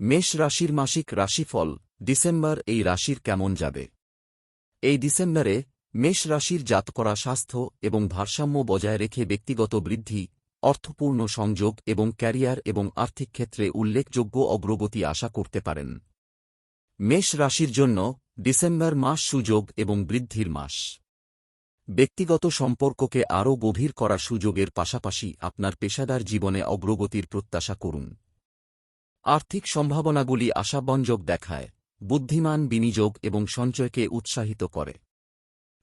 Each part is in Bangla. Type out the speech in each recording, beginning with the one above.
মেষ রাশির মাসিক রাশিফল, ডিসেম্বর এই রাশির কেমন যাবে? এই ডিসেম্বরে মেষ রাশির জাত করা স্বাস্থ্য এবং ভারসাম্য বজায় রেখে ব্যক্তিগত বৃদ্ধি, অর্থপূর্ণ সংযোগ এবং ক্যারিয়ার এবং আর্থিক ক্ষেত্রে উল্লেখযোগ্য অগ্রগতি আশা করতে পারেন। মেষ রাশির জন্য ডিসেম্বর মাস সুযোগ এবং বৃদ্ধির মাস। ব্যক্তিগত সম্পর্ককে আরও গভীর করার সুযোগের পাশাপাশি আপনার পেশাদার জীবনে অগ্রগতির প্রত্যাশা করুন। আর্থিক সম্ভাবনাগুলি আশাবঞ্জক দেখায়, বুদ্ধিমান বিনিয়োগ এবং সঞ্চয়কে উৎসাহিত করে।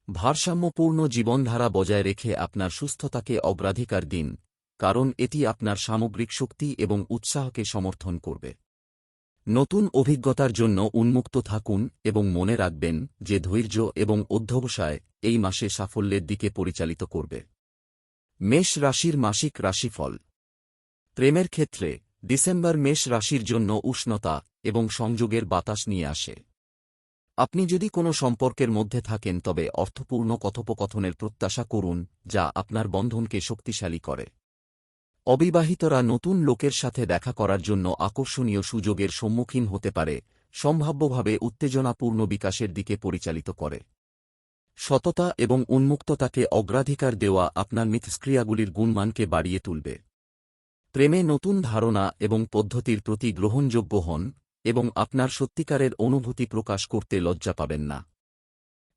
ভারসাম্যপূর্ণ জীবনধারা বজায় রেখে আপনার সুস্থতাকে অগ্রাধিকার দিন, কারণ এটি আপনার সামগ্রিক শক্তি এবং উৎসাহকে সমর্থন করবে। নতুন অভিজ্ঞতার জন্য উন্মুক্ত থাকুন এবং মনে রাখবেন যে ধৈর্য এবং অধ্যবসায় এই মাসে সাফল্যের দিকে পরিচালিত করবে। মেষ রাশির মাসিক রাশিফল। প্রেমের ক্ষেত্রে ডিসেম্বর মেষ রাশির জন্য উষ্ণতা এবং সংযোগের বাতাস নিয়ে আসে। আপনি যদি কোনো সম্পর্কের মধ্যে থাকেন, তবে অর্থপূর্ণ কথোপকথনের প্রত্যাশা করুন, যা আপনার বন্ধনকে শক্তিশালী করে। অবিবাহিতরা নতুন লোকের সাথে দেখা করার জন্য আকর্ষণীয় সুযোগের সম্মুখীন হতে পারে, সম্ভাব্যভাবে উত্তেজনাপূর্ণ বিকাশের দিকে পরিচালিত করে। সততা এবং উন্মুক্ততাকে অগ্রাধিকার দেওয়া আপনার মিথস্ক্রিয়াগুলির গুণমানকে বাড়িয়ে তুলবে। প্রেমে নতুন ধারণা এবং পদ্ধতির প্রতি গ্রহণযোগ্য হন এবং আপনার সত্যিকারের অনুভূতি প্রকাশ করতে লজ্জা পাবেন না।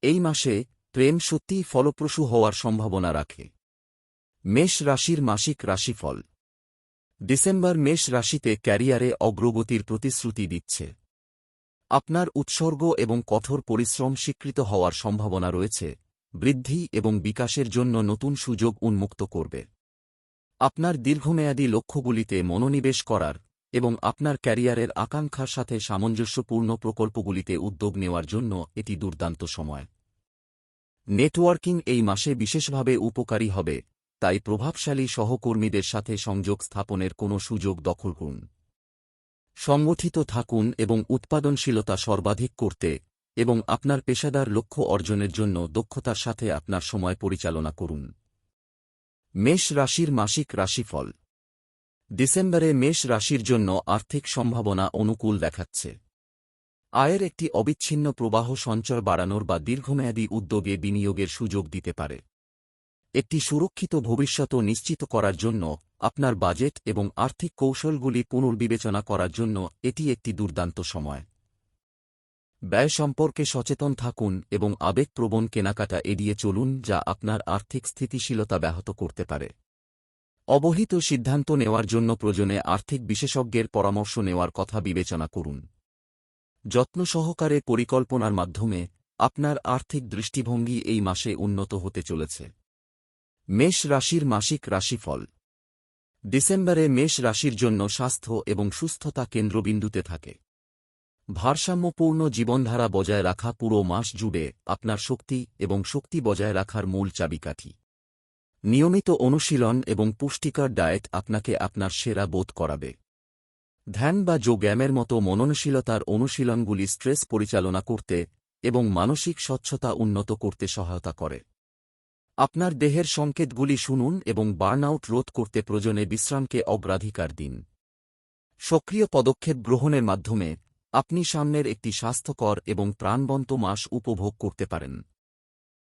এই মাসে প্রেম সত্যিই ফলপ্রসূ হওয়ার সম্ভাবনা রাখে। মেষ রাশির মাসিক রাশিফল। ডিসেম্বর মেষ রাশিতে ক্যারিয়ারে অগ্রগতির প্রতিশ্রুতি দিচ্ছে। আপনার উৎসর্গ এবং কঠোর পরিশ্রম স্বীকৃত হওয়ার সম্ভাবনা রয়েছে। বৃদ্ধি এবং বিকাশের জন্য নতুন সুযোগ উন্মুক্ত করবে। আপনার দীর্ঘমেয়াদী লক্ষ্যগুলিতে মনোনিবেশ করার এবং আপনার ক্যারিয়ারের আকাঙ্ক্ষার সাথে সামঞ্জস্যপূর্ণ প্রকল্পগুলিতে উদ্যোগ নেওয়ার জন্য এটি দুর্দান্ত সময়। নেটওয়ার্কিং এই মাসে বিশেষভাবে উপকারী হবে, তাই প্রভাবশালী সহকর্মীদের সাথে সংযোগ স্থাপনের কোনো সুযোগ দখল করুন। সংগঠিত থাকুন এবং উৎপাদনশীলতা সর্বাধিক করতে এবং আপনার পেশাদার লক্ষ্য অর্জনের জন্য দক্ষতার সাথে আপনার সময় পরিচালনা করুন। মেষ রাশির মাসিক রাশিফল। ডিসেম্বরে মেষ রাশির জন্য আর্থিক সম্ভাবনা অনুকূল দেখাচ্ছে। আয়ের একটি অবিচ্ছিন্ন প্রবাহ সঞ্চয় বাড়ানোর বা দীর্ঘমেয়াদী উদ্যোগে বিনিয়োগের সুযোগ দিতে পারে। একটি সুরক্ষিত ভবিষ্যৎ নিশ্চিত করার জন্য আপনার বাজেট এবং আর্থিক কৌশলগুলি পুনর্বিবেচনা করার জন্য এটি একটি দুর্দান্ত সময়। ব্যয় সম্পর্কে সচেতন থাকুন এবং আবেগপ্রবণ কেনাকাটা এড়িয়ে চলুন যা আপনার আর্থিক স্থিতিশীলতা ব্যাহত করতে পারে। অবহিত সিদ্ধান্ত নেওয়ার জন্য প্রয়োজনে আর্থিক বিশেষজ্ঞের পরামর্শ নেওয়ার কথা বিবেচনা করুন। যত্ন সহকারে পরিকল্পনার মাধ্যমে আপনার আর্থিক দৃষ্টিভঙ্গি এই মাসে উন্নত হতে চলেছে। মেষ রাশির মাসিক রাশিফল। ডিসেম্বরে মেষ রাশির জন্য স্বাস্থ্য এবং সুস্থতা কেন্দ্রবিন্দুতে থাকে। ভারসাম্যপূর্ণ জীবনধারা বজায় রাখা পুরো মাস জুড়ে আপনার শক্তি এবং শক্তি বজায় রাখার মূল চাবিকাঠি। নিয়মিত অনুশীলন এবং পুষ্টিকর ডায়েট আপনাকে আপনার সেরা বোধ করাবে। ধ্যান বা যোগব্যায়ামের মতো মননশীলতার অনুশীলনগুলি স্ট্রেস পরিচালনা করতে এবং মানসিক স্বচ্ছতা উন্নত করতে সহায়তা করে। আপনার দেহের সংকেতগুলি শুনুন এবং বার্নআউট রোধ করতে প্রয়োজনে বিশ্রামকে অগ্রাধিকার দিন। সক্রিয় পদক্ষেপ গ্রহণের মাধ্যমে আপনি সামনের একটি স্বাস্থ্যকর এবং প্রাণবন্ত মাস উপভোগ করতে পারেন।